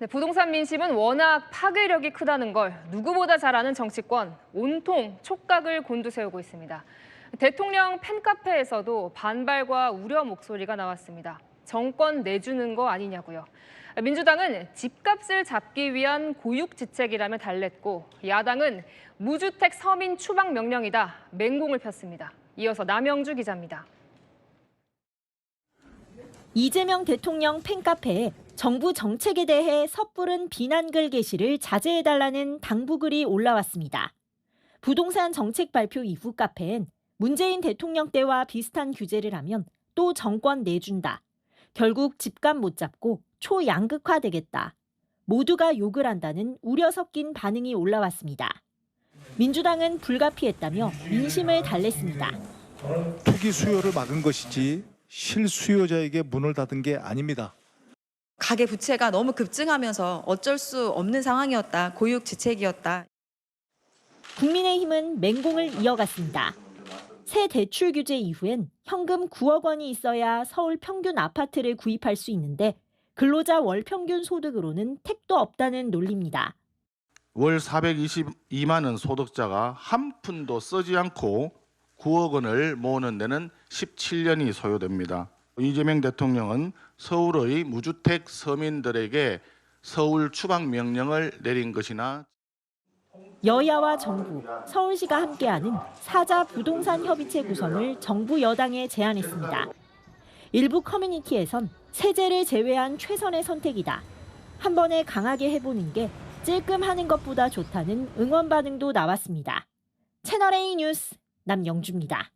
네, 부동산 민심은 워낙 파괴력이 크다는 걸 누구보다 잘 아는 정치권 온통 촉각을 곤두세우고 있습니다. 대통령 팬카페에서도 반발과 우려 목소리가 나왔습니다. 정권 내주는 거 아니냐고요. 민주당은 집값을 잡기 위한 고육지책이라며 달랬고 야당은 무주택 서민 추방 명령이다 맹공을 폈습니다. 이어서 남영주 기자입니다. 이재명 대통령 팬카페에 정부 정책에 대해 섣부른 비난글 게시를 자제해달라는 당부글이 올라왔습니다. 부동산 정책 발표 이후 카페엔 문재인 대통령 때와 비슷한 규제를 하면 또 정권 내준다. 결국 집값 못 잡고 초양극화 되겠다. 모두가 욕을 한다는 우려 섞인 반응이 올라왔습니다. 민주당은 불가피했다며 민심을 달랬습니다. 투기 수요를 막은 것이지 실수요자에게 문을 닫은 게 아닙니다. 가계 부채가 너무 급증하면서 어쩔 수 없는 상황이었다. 고육지책이었다. 국민의힘은 맹공을 이어갔습니다. 새 대출 규제 이후엔 현금 9억 원이 있어야 서울 평균 아파트를 구입할 수 있는데 근로자 월 평균 소득으로는 택도 없다는 논리입니다. 월 422만 원 소득자가 한 푼도 쓰지 않고 9억 원을 모으는 데는 17년이 소요됩니다. 이재명 대통령은 서울의 무주택 서민들에게 서울 추방 명령을 내린 것이나 여야와 정부, 서울시가 함께하는 사자 부동산 협의체 구성을 정부 여당에 제안했습니다. 일부 커뮤니티에선 세제를 제외한 최선의 선택이다. 한 번에 강하게 해보는 게 찔끔 하는 것보다 좋다는 응원 반응도 나왔습니다. 채널A 뉴스 남영주입니다.